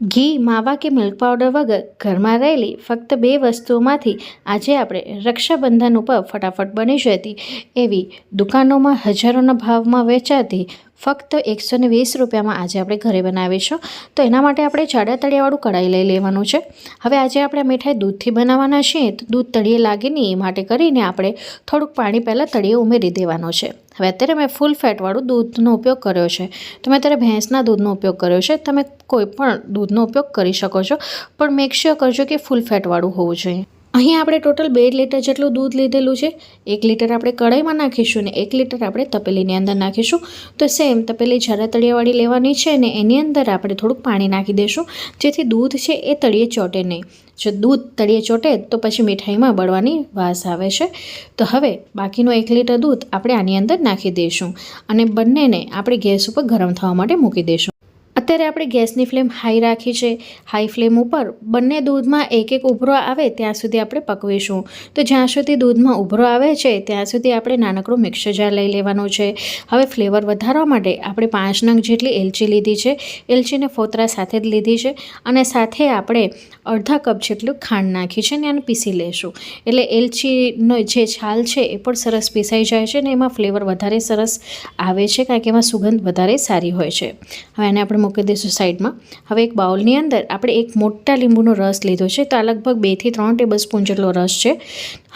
ઘી, માવા કે મિલ્ક પાવડર વગર ઘરમાં રહેલી ફક્ત બે વસ્તુઓમાંથી આજે આપણે રક્ષાબંધન ઉપર ફટાફટ બની જતી એવી દુકાનોમાં હજારોના ભાવમાં વેચાતી ફક્ત એકસો ને વીસ રૂપિયામાં આજે આપણે ઘરે બનાવીશું. તો એના માટે આપણે જાડા તળિયાવાળું કઢાઈ લઈ લેવાનું છે. હવે આજે આપણે મીઠાઈ દૂધથી બનાવવાના છીએ. તો દૂધ તળિયે લાગે નહીં એ માટે કરીને આપણે થોડુંક પાણી પહેલાં તળિયે ઉમેરી દેવાનું છે. હવે અત્યારે મેં ફૂલ ફેટવાળું દૂધનો ઉપયોગ કર્યો છે. તો મેં અત્યારે ભેંસના દૂધનો ઉપયોગ કર્યો છે. તમે કોઈ પણ દૂધનો ઉપયોગ કરી શકો છો. પણ મેક શ્યોર કરજો કે ફૂલ ફેટવાળું હોવું જોઈએ. અહીં આપણે ટોટલ બે લીટર જેટલું દૂધ લીધેલું છે. એક લીટર આપણે કઢાઈમાં નાખીશું ને એક લીટર આપણે તપેલીની અંદર નાખીશું. તો સેમ તપેલી જરા તળિયાવાળી લેવાની છે ને એની અંદર આપણે થોડુંક પાણી નાખી દઈશું જેથી દૂધ છે એ તળિયે ચોટે નહીં. જો દૂધ તળિયે ચોટે તો પછી મીઠાઈમાં બળવાની વાસ આવે છે. તો હવે બાકીનું એક લીટર દૂધ આપણે આની અંદર નાખી દઈશું અને બંનેને આપણે ગેસ ઉપર ગરમ થવા માટે મૂકી દઈશું અત્યારે આપણે ગેસની ફ્લેમ હાઈ રાખી છે. હાઈ ફ્લેમ ઉપર બંને દૂધમાં એક એક ઉભરો આવે ત્યાં સુધી આપણે પકવીશું. તો જ્યાં સુધી દૂધમાં ઉભરો આવે છે, ત્યાં સુધી આપણે નાનકડું મિક્સર જાર લઈ લેવાનું છે. હવે ફ્લેવર વધારવા માટે આપણે પાંચ નંગ જેટલી એલચી લીધી છે. એલચીને ફોતરા સાથે જ લીધી છે અને સાથે આપણે અડધા કપ જેટલું ખાંડ નાખી છે ને એને પીસી લેશું. એટલે એલચીનો જે છાલ છે એ પણ સરસ પીસાઈ જાય છે ને એમાં ફ્લેવર વધારે સરસ આવે છે કારણ કે એમાં સુગંધ વધારે સારી હોય છે. હવે એને આપણે મૂકી દઈશું સાઈડમાં. હવે એક બાઉલની અંદર આપણે એક મોટા લીંબુનો રસ લીધો છે. તો આ લગભગ બેથી ત્રણ ટેબલ સ્પૂન જેટલો રસ છે.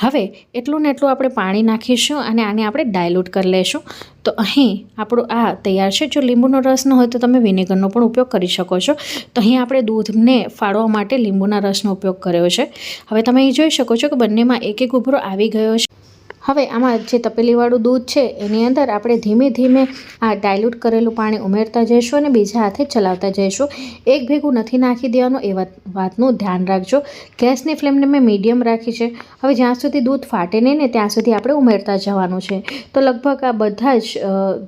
હવે એટલું ને એટલું આપણે પાણી નાખીશું અને આને આપણે ડાયલ્યુટ કરી લેશું. તો અહીં આપણું આ તૈયાર છે. જો લીંબુનો રસ ન હોય તો તમે વિનેગરનો પણ ઉપયોગ કરી શકો છો. તો અહીં આપણે દૂધને ફાળવા માટે લીંબુના રસનો ઉપયોગ કર્યો છે. હવે તમે જોઈ શકો છો કે બંનેમાં એક એક ઉભરો આવી ગયો છે. હવે આમાં જે તપેલીવાળું દૂધ છે, એની અંદર આપણે ધીમે ધીમે આ ડાયલ્યુટ કરેલું પાણી ઉમેરતા જઈશું અને બીજા હાથે ચલાવતા જઈશું. એક ભેગું નથી નાખી દેવાનું, એ વાત, વાતનું ધ્યાન રાખજો. ગેસની ફ્લેમને મેં મીડિયમ રાખી છે. હવે જ્યાં સુધી દૂધ ફાટે નહીં ને ત્યાં સુધી આપણે ઉમેરતા જવાનું છે. તો લગભગ આ બધા જ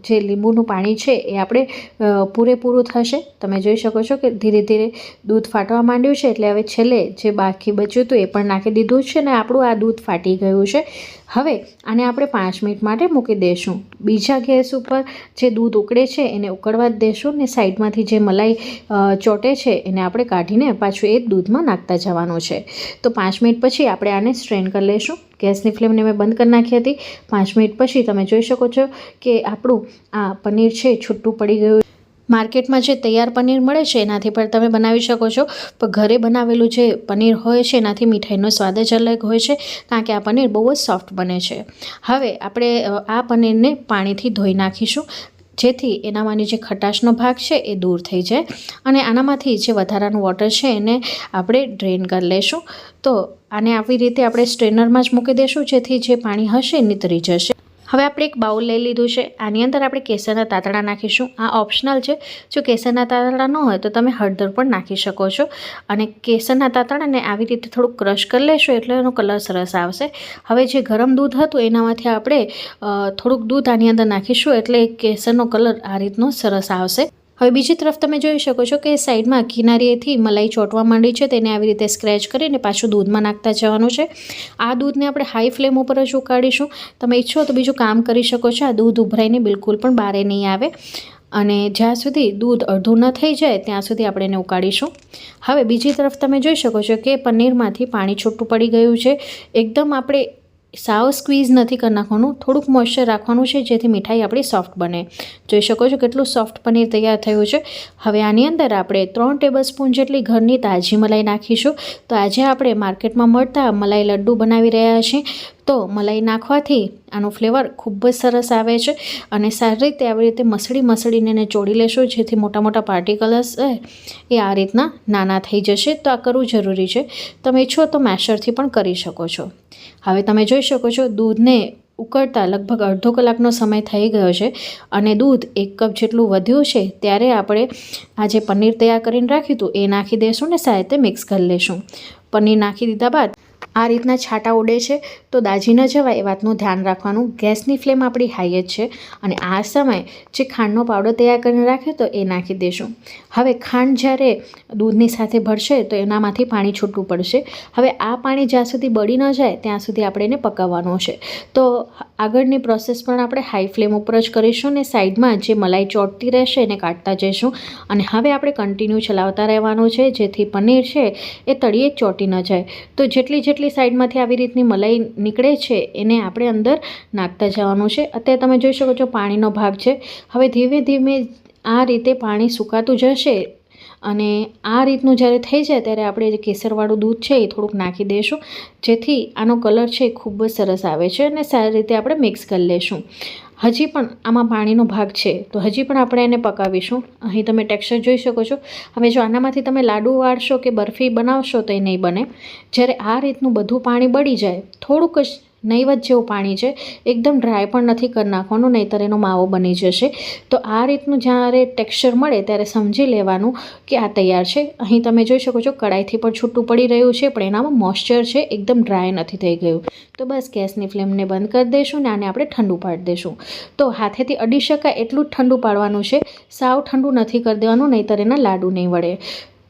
જે લીંબુનું પાણી છે, એ આપણે પૂરેપૂરું થશે. તમે જોઈ શકો છો કે ધીરે ધીરે દૂધ ફાટવા માંડ્યું છે, એટલે હવે છેલ્લે જે બાકી બચ્યું હતું એ પણ નાખી દીધું છે ને આપણું આ દૂધ ફાટી ગયું છે. હવે આને આપણે પાંચ મિનિટ માટે મૂકી દઈશું બીજા ગેસ ઉપર જે દૂધ ઉકળે છે એને ઉકળવા જ દેશું ને સાઈડમાંથી જે મલાઈ ચોટે છે એને આપણે કાઢીને પાછું એ દૂધમાં નાખતા જવાનું છે. તો પાંચ મિનિટ પછી આપણે આને સ્ટ્રેન કરી લઈશું ગેસની ફ્લેમને મેં બંધ કરી નાખી હતી. પાંચ મિનિટ પછી તમે જોઈ શકો છો કે આપણું આ પનીર છે છૂટું પડી ગયું માર્કેટમાં જે તૈયાર પનીર મળે છે, એનાથી પણ તમે બનાવી શકો છો. પણ ઘરે બનાવેલું જે પનીર હોય છે, એનાથી મીઠાઈનો સ્વાદ જ અલગ હોય છે, કારણ કે આ પનીર બહુ જ સોફ્ટ બને છે. હવે આપણે આ પનીરને પાણીથી ધોઈ નાખીશું, જેથી એનામાંની જે ખટાશનો ભાગ છે, એ દૂર થઈ જાય. અને આનામાંથી જે વધારાનું વોટર છે, એને આપણે ડ્રેન કરી લઈશું તો આને આવી રીતે આપણે સ્ટ્રેનરમાં જ મૂકી દઈશું જેથી જે પાણી હશે નીતરી જશે. હવે આપણે એક બાઉલ લઈ લીધું છે. આની અંદર આપણે કેસરના તાતણા નાખીશું. આ ઓપ્શનલ છે. જો કેસરના તાતણા ન હોય તો તમે હળદર પણ નાખી શકો છો. અને કેસરના તાતણાને આવી રીતે થોડુંક ક્રશ કરી લેશો એટલે એનો કલર સરસ આવશે. હવે જે ગરમ દૂધ હતું એનામાંથી આપણે થોડુંક દૂધ આની અંદર નાખીશું એટલે કેસરનો કલર આ રીતનો સરસ આવશે. હવે બીજી તરફ તમે જોઈ શકો છો કે સાઈડમાં કિનારીએથી મલાઈ ચોંટવા માંડી છે, તેને આવી રીતે સ્ક્રેચ કરીને પાછું દૂધમાં નાખતા જવાનું છે. આ દૂધને આપણે હાઈ ફ્લેમ ઉપર જ ઉકાળીશું. તમે ઈચ્છો તો બીજું કામ કરી શકો છો, આ દૂધ ઉભરાઈને બિલકુલ પણ બારે નહીં આવે. અને જ્યાં સુધી દૂધ અડધું ન થઈ જાય, ત્યાં સુધી આપણે એને ઉકાળીશું. હવે બીજી તરફ તમે જોઈ શકો છો કે પનીરમાંથી પાણી છૂટું પડી ગયું છે. એકદમ આપણે સાવ સ્ક્વીઝ નથી કરી નાખવાનું, થોડુંક મોઇશ્ચર રાખવાનું છે, જેથી મીઠાઈ આપણી સોફ્ટ બને. જોઈ શકો છો કેટલું સોફ્ટ પનીર તૈયાર થયું છે. હવે આની અંદર આપણે ત્રણ ટેબલ સ્પૂન જેટલી ઘરની તાજી મલાઈ નાખીશું. તો આજે આપણે માર્કેટમાં મળતા મલાઈ લડ્ડુ બનાવી રહ્યા છીએ. તો મલાઈ નાખવાથી આનું ફ્લેવર ખૂબ જ સરસ આવે છે અને સારી રીતે આવી રીતે મસળી મસળીને એને ચોડી લેશો, જેથી મોટા મોટા પાર્ટિકલ્સ છે એ આ રીતના નાના થઈ જશે. તો આ કરવું જરૂરી છે. તમે ઈચ્છો તો મેશરથી પણ કરી શકો છો. હવે તમે જોઈ શકો છો દૂધને ઉકળતા લગભગ અડધો કલાકનો સમય થઈ ગયો છે અને દૂધ એક કપ જેટલું વધ્યું છે ત્યારે આપણે આ જે પનીર તૈયાર કરીને રાખ્યું હતું એ નાખી દઈશું ને સારી મિક્સ કરી લઈશું પનીર નાખી દીધા બાદ આ રીતના છાંટા ઉડે છે. તો દાજી ન જવાય એ વાતનું ધ્યાન રાખવાનું. ગેસની ફ્લેમ આપણી હાઈ જ છે અને આ સમયે જે ખાંડનો પાવડર તૈયાર કરીને રાખ્યો તો એ નાખી દઈશું હવે ખાંડ જ્યારે દૂધની સાથે ભરશે તો એનામાંથી પાણી છૂટવું પડશે. હવે આ પાણી જ્યાં સુધી બળી ન જાય ત્યાં સુધી આપણે એને પકાવવાનું છે. તો આગળની પ્રોસેસ પણ આપણે હાઈ ફ્લેમ ઉપર જ કરીશું ને સાઈડમાં જે મલાઈ ચોટતી રહેશે એને કાઢતા જઈશું. અને હવે આપણે કન્ટિન્યુ ચલાવતા રહેવાનું છે. જેથી પનીર છે એ તળીએ ચોટી ન જાય. તો જેટલી જેટલી સાઈડમાંથી આવી રીતની મલાઈ નીકળે છે, એને આપણે અંદર નાખતા જવાનું છે. અત્યારે તમે જોઈ શકો છો પાણીનો ભાગ છે. હવે ધીમે ધીમે આ રીતે પાણી સુકાતું જશે અને આ રીતનું જ્યારે થઈ જાય ત્યારે આપણે જે કેસરવાળું દૂધ છે એ થોડુંક નાખી દઈશું જેથી આનો કલર છે એ ખૂબ જ સરસ આવે છે અને સારી રીતે આપણે મિક્સ કરી લઈશું હજી પણ આમાં પાણીનો ભાગ છે. તો હજી પણ આપણે એને પકાવીશું. અહીં તમે ટેક્સચર જોઈ શકો છો. હવે જો આનામાંથી તમે લાડુ વાળશો કે બરફી બનાવશો તો એ નહીં બને. જ્યારે આ રીતનું બધું પાણી બળી જાય, થોડુંક જ નહીવત જેવું પાણી છે, એકદમ ડ્રાય પણ નથી કરી નાખવાનું, નહીંતર એનો માવો બની જશે. તો આ રીતનું જ્યારે ટેક્સચર મળે ત્યારે સમજી લેવાનું કે આ તૈયાર છે. અહીં તમે જોઈ શકો છો કડાઈથી પણ છૂટું પડી રહ્યું છે, પણ એનામાં મોઇશ્ચર છે, એકદમ ડ્રાય નથી થઈ ગયું. તો બસ ગેસની ફ્લેમને બંધ કરી દઈશું ને આને આપણે ઠંડુ પાડી દઈશું. તો હાથેથી અડી શકાય એટલું જ ઠંડુ પાડવાનું છે. સાવ ઠંડુ નથી કરી દેવાનું, નહીંતર એના લાડુ નહીં વળે.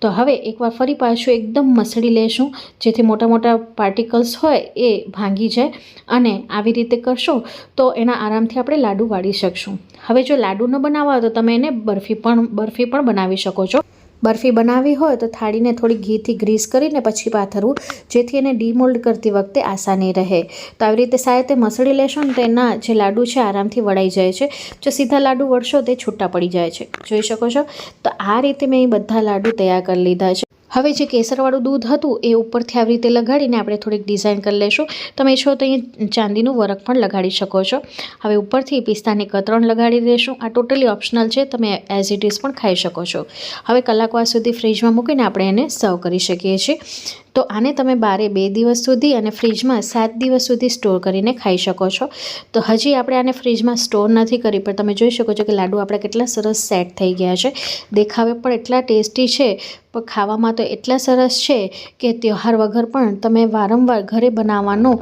તો હવે એકવાર ફરી પાછું એકદમ મસળી લેશું. જેથી મોટા મોટા પાર્ટિકલ્સ હોય એ ભાંગી જાય અને આવી રીતે કરશો તો એના આરામથી આપણે લાડુ વાળી શકશું. હવે જો લાડુ ન બનાવવા તો તમે એને બરફી પણ બરફી પણ બનાવી શકો છો. બરફી બનાવવી હોય તો થાળીને થોડી ઘીથી ગ્રીસ કરીને પછી પાથરવું, જેથી એને ડીમોલ્ડ કરતી વખતે આસાની રહે. તો આવી રીતે સાહેબ મસળી લેશો ને તો એના જે લાડુ છે આરામથી વળાઈ જાય છે. જો સીધા લાડુ વળશો તે છૂટા પડી જાય છે. જોઈ શકો છો? તો આ રીતે મેં બધા લાડુ તૈયાર કરી લીધા છે. હવે જે કેસરવાળું દૂધ હતું એ ઉપરથી આવી રીતે લગાડીને આપણે થોડીક ડિઝાઇન કરી લઈશું તમે છો તો અહીં ચાંદીનું વરખ પણ લગાડી શકો છો. હવે ઉપરથી પિસ્તાની કતરણ લગાડી દઈશું આ ટોટલી ઓપ્શનલ છે. તમે એઝ ઇટ ઇઝ પણ ખાઈ શકો છો. હવે કલાકવાર સુધી ફ્રીજમાં મૂકીને આપણે એને સર્વ કરી શકીએ છીએ. તો આને તમે બારે બે દિવસ સુધી અને ફ્રીજમાં સાત દિવસ સુધી સ્ટોર કરીને ખાઈ શકો છો. તો હજી આપણે આને ફ્રીજમાં સ્ટોર નથી કરી, પણ તમે જોઈ શકો છો કે લાડુ આપણા કેટલા સરસ સેટ થઈ ગયા છે. દેખાવે પણ એટલા ટેસ્ટી છે, પણ ખાવામાં તો એટલા સરસ છે કે તહેવાર વગર પણ તમે વારંવાર ઘરે બનાવવાનું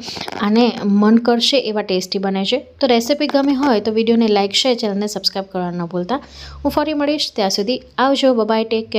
આને મન કરશે એવા ટેસ્ટી બને છે. તો રેસીપી ગમે હોય તો વિડીયોને લાઇક શેર, ચેનલને સબસ્ક્રાઈબ કરવાનું ન ભૂલતા. હું ફરી મળીશ ત્યાં સુધી આવજો. Bye-bye take care